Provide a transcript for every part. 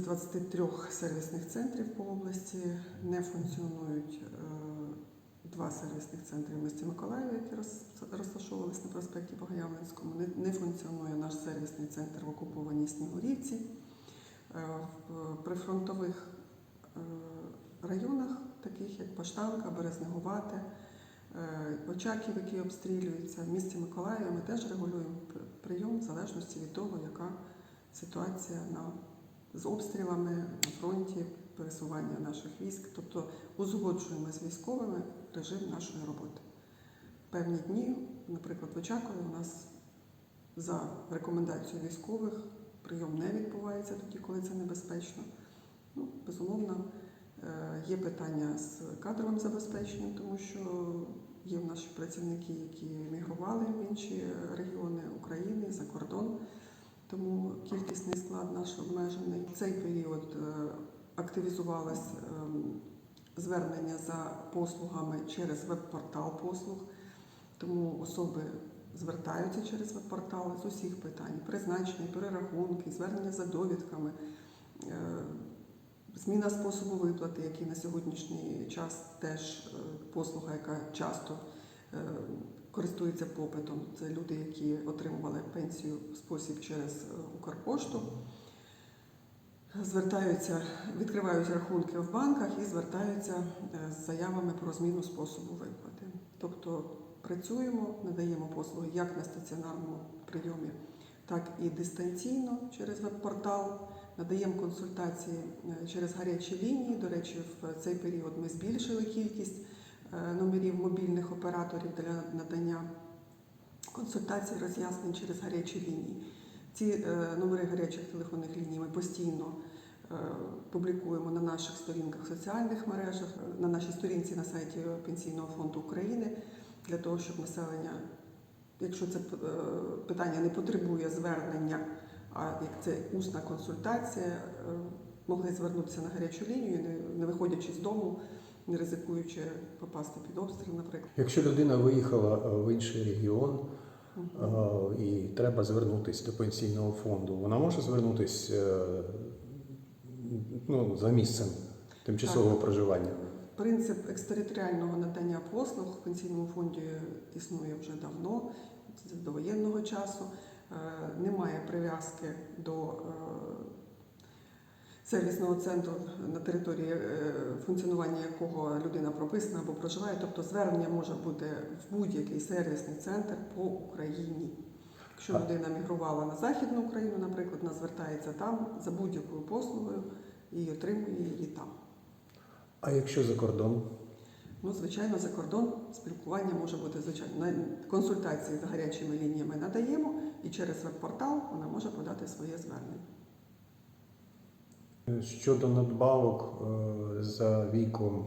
23 сервісних центрів по області не функціонують е, два сервісних центри в місті Миколаєві, які роз- розташовувалися на проспекті Богоявленському. Не, функціонує наш сервісний центр в окупованій Снігурівці. Е, В прифронтових е, районах, таких як Поштанка, Березнегувате, Очаків, які обстрілюються, в місті Миколаєві ми теж регулюємо прийом в залежності від того, яка ситуація на, з обстрілами на фронті, пересування наших військ. Тобто узгоджуємо з військовими режим нашої роботи. Певні дні, наприклад, в Очакові у нас за рекомендацією військових прийом не відбувається тоді, коли це небезпечно. Ну, безумовно, е, є питання з кадровим забезпеченням, тому що є в наші працівники, які мігрували в інші регіони України за кордон. Тому кількісний склад наш обмежений. В цей період е, активізувалось ем, звернення за послугами через веб-портал послуг. Тому особи звертаються через веб-портал з усіх питань: призначення, перерахунки, звернення за довідками, е, зміна способу виплати, який на сьогоднішній час теж е, послуга, яка часто користується попитом. Це люди, які отримували пенсію в спосіб через е, Укрпошту. Звертаються, відкривають рахунки в банках і звертаються е, з заявами про зміну способу виплати. Тобто працюємо, надаємо послуги як на стаціонарному прийомі, так і дистанційно через веб-портал. Надаємо консультації е, через гарячі лінії. До речі, в цей період ми збільшили кількість номерів мобільних операторів для надання консультацій, роз'яснень через гарячі лінії. Ці е, номери гарячих телефонних ліній ми постійно е, публікуємо на наших сторінках в соціальних мережах, е, на нашій сторінці на сайті Пенсійного фонду України для того, щоб населення, якщо це е, питання не потребує звернення, а як це усна консультація, е, могли звернутися на гарячу лінію, не виходячи з дому, не ризикуючи попасти під обстріл, наприклад. Якщо людина виїхала е, в інший регіон е, і треба звернутися до пенсійного фонду, вона може звернутися е, ну, за місцем тимчасового проживання. Принцип екстериторіального надання послуг в пенсійному фонді існує вже давно, з довоєнного часу. Немає прив'язки до сервісного центру на території е, функціонування якого людина прописана або проживає. Тобто звернення може бути в будь-який сервісний центр по Україні. Якщо людина мігрувала на Західну Україну, наприклад, вона звертається там за будь-якою послугою і отримує її там. А якщо за кордон? Ну, звичайно, за кордон спілкування може бути звичайно. Консультації за гарячими лініями надаємо, і через веб-портал вона може подати своє звернення. Щодо надбавок е, за віком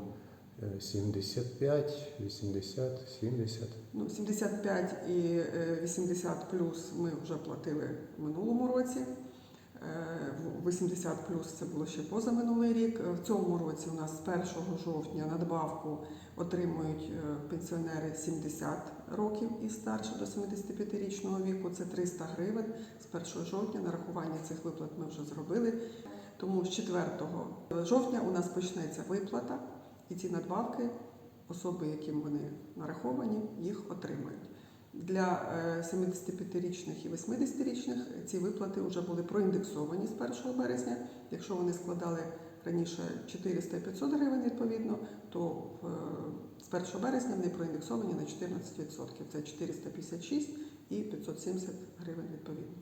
е, 75, 80, 70. Ну, 75 і е, 80 плюс ми вже платили в минулому році. Е, 80 плюс це було ще позаминулий рік. Е, В цьому році у нас з 1 жовтня надбавку отримують е, пенсіонери 70 років і старше до 75-річного віку. Це 300 гривень. З 1 жовтня нарахування цих виплат ми вже зробили. Тому з 4 жовтня у нас почнеться виплата, і ці надбавки особи, яким вони нараховані, їх отримають. Для е, 75-річних і 80-річних ці виплати вже були проіндексовані з 1 березня. Якщо вони складали раніше 400 і 500 гривень відповідно, то е, з 1 березня вони проіндексовані на 14%. Це 456 і 570 гривень відповідно.